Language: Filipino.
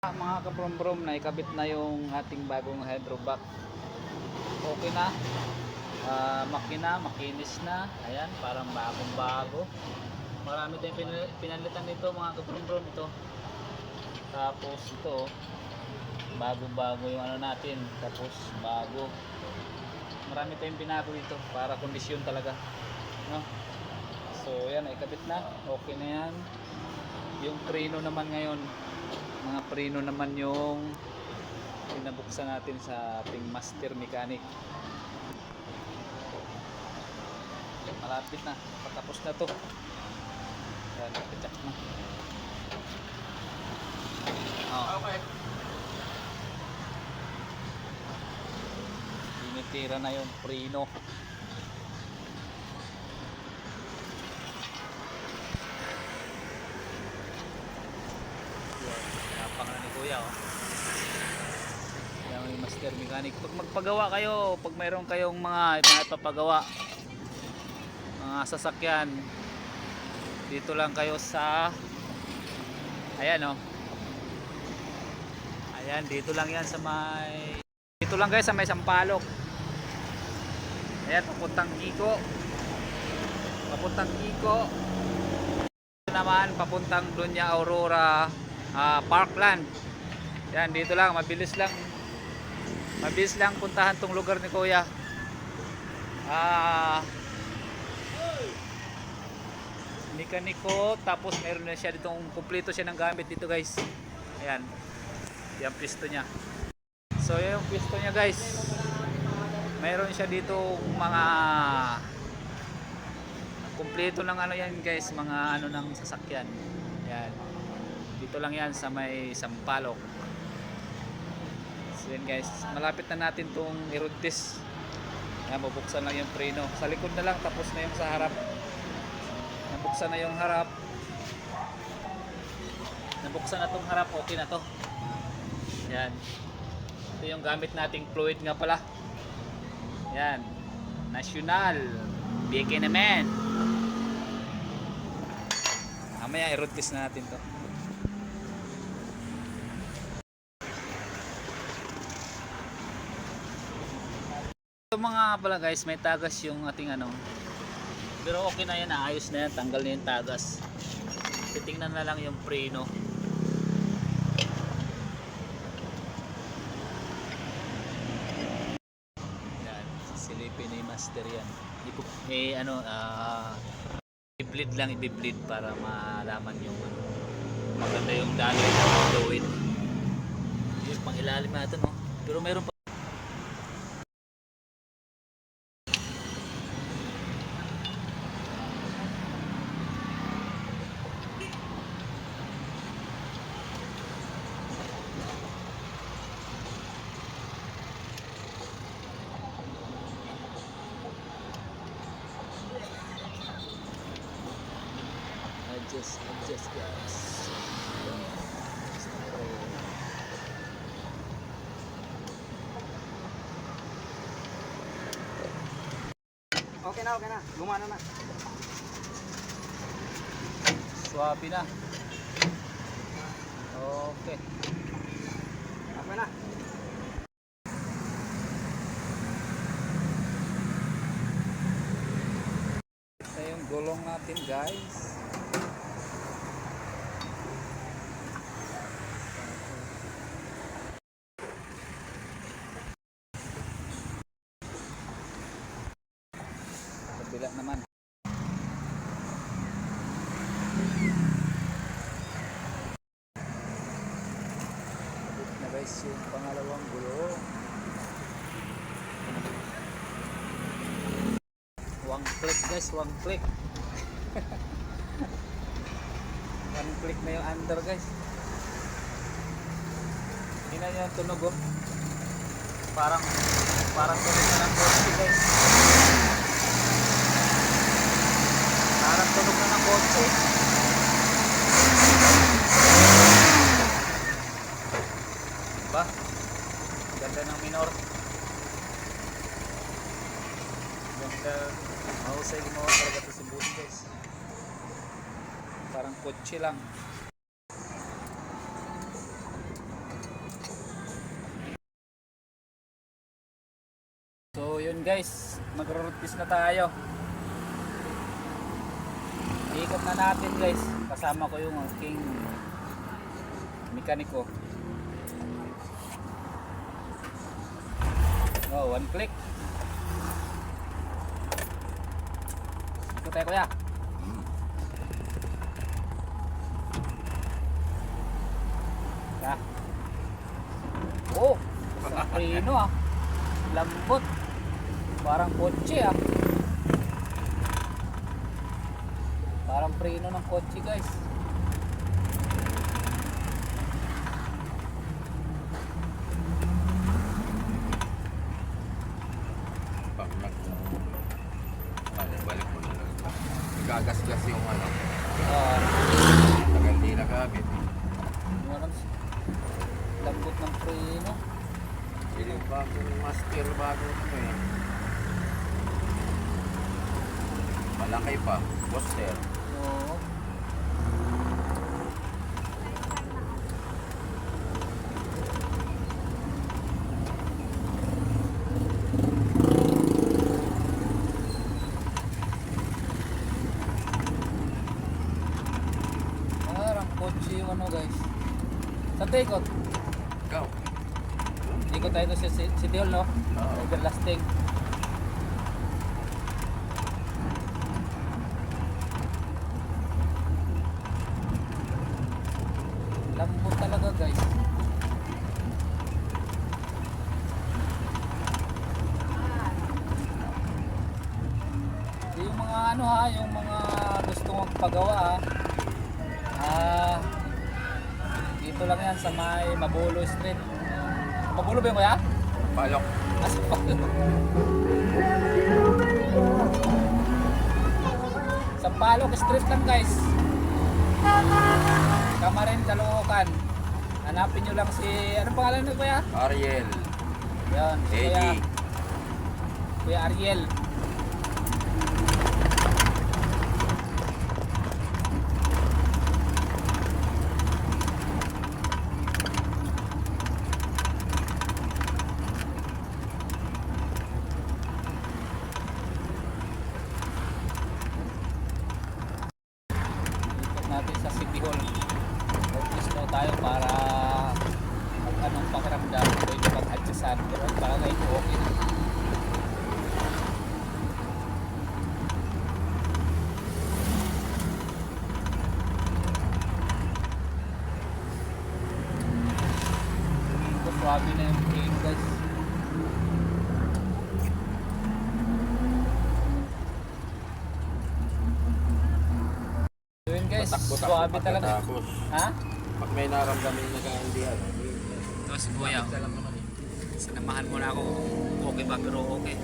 Mga kabrom-brom na ikabit na yung ating bagong hydrovac. Okay na. Ah, makina, makinis na. Ayan, parang bagong-bago. Marami tayong pinal- pinalitan nito mga kabrom-brom ito. Tapos ito, bago-bago yung ano natin. Tapos bago. Marami tayong binago dito para kondisyon talaga. No? So, yan, ikabit na. Okay na yan. Yung preno naman ngayon, mga preno naman yung pinabuksan natin sa ating master mechanic. Malapit na. Patapos na to. Yan check na. Oh. Okay. tinitira na yung preno Yan, tapang na ni kuya oh. Yan yung master mechanic. Pag magpagawa kayo, pag mayroon kayong mga ipapagawa, mga sasakyan, dito lang kayo sa ayan oh. Ayan, dito lang yan sa may dito lang guys sa may Sampalok. Ayan, papuntang Kiko. Papuntang Kiko. Naman, papuntang Dunya Aurora ah, Parkland. Yan, dito lang, mabilis lang. Mabilis lang puntahan tong lugar ni Kuya. Ah, mekaniko, tapos meron na siya ditong kumpleto siya ng gamit dito guys. Ayan. Yan pisto niya. So, yung pisto niya guys. Mayroon siya dito mga kumpleto ng ano yan guys, mga ano ng sasakyan. Yan. Dito lang yan sa may Sampalok. So guys, malapit na natin tong i-road Yan, bubuksan lang yung preno. Sa likod na lang, tapos na yung sa harap. Nabuksan na yung harap. Nabuksan na tong harap, okay na to. Yan. Ito yung gamit nating fluid nga pala. Yan. National. Bigay naman. Mamaya test na natin to. Mga pala guys, may tagas yung ating ano. Pero okay na yan, ayos na yan, tanggal na yung tagas. Titingnan na lang yung preno. Yan, sisilipin na yung master yan. Eh ano, ah, i-bleed lang, i-bleed para malaman yung ano, maganda yung daloy ng fluid. Yung pang ilalim natin, no? Pero meron pa adjust, adjust guys. Okay na, okay na. Gumana na. Swabe na. Okay. Okay na. Ito yung gulong natin guys. Kabila naman. Kabit na guys yung pangalawang gulong. One click guys, one click. one click na yung under guys. Tingnan nyo yung tunog oh. Parang parang tunog na ng kotse guys. Parang tunog na ng kotse. Diba? Ganda ng minor. Ganda. Mahusay gumawa talaga ito si Boone guys. Parang kotse lang. So yun guys, magro-root na tayo. Ikot na natin guys. Kasama ko yung aking mekaniko. Oh, one click. Ikot tayo kuya. Ya. Oh, sa preno ah. Lambot. Parang kotse ah. Parang preno ng kotse guys. Pag nag... Ano, balik mo na lang. Gagasgas yung ano. Ah, Tagal di nagamit. walang lambot ng preno. Pa yung master bago ito eh. Malaki pa. Poster. Parang kotse yung ano guys. Sa tikot. Ikaw. Ikot tayo sa si- City Hall no? Oo. Everlasting. Lambot talaga guys. Yung mga ano ha, yung mga gusto magpagawa ha. Ah, dito lang yan sa may Mabulo Street. Mabulo ba yung kuya? Palok. Asphalt. Sa Palok Street lang guys. Kamarin, Caloocan. Hanapin nyo lang si... Anong pangalan nyo kuya? Ariel. Yan, si kuya, Eddie. kuya Ariel. Ikot natin sa City Hall. Focus daw tayo para pag anong pakiramdam pwede pag-adjustan. Pero para ngayon okay na. Ito, swabe na yung plane guys. So yun guys, Takbo-takbo swabe talaga. pagkatapos. Ha? Pag may naramdamin na hindi ano. Si Kuya. Sinamahan mo na ako. Okay ba? Pero okay.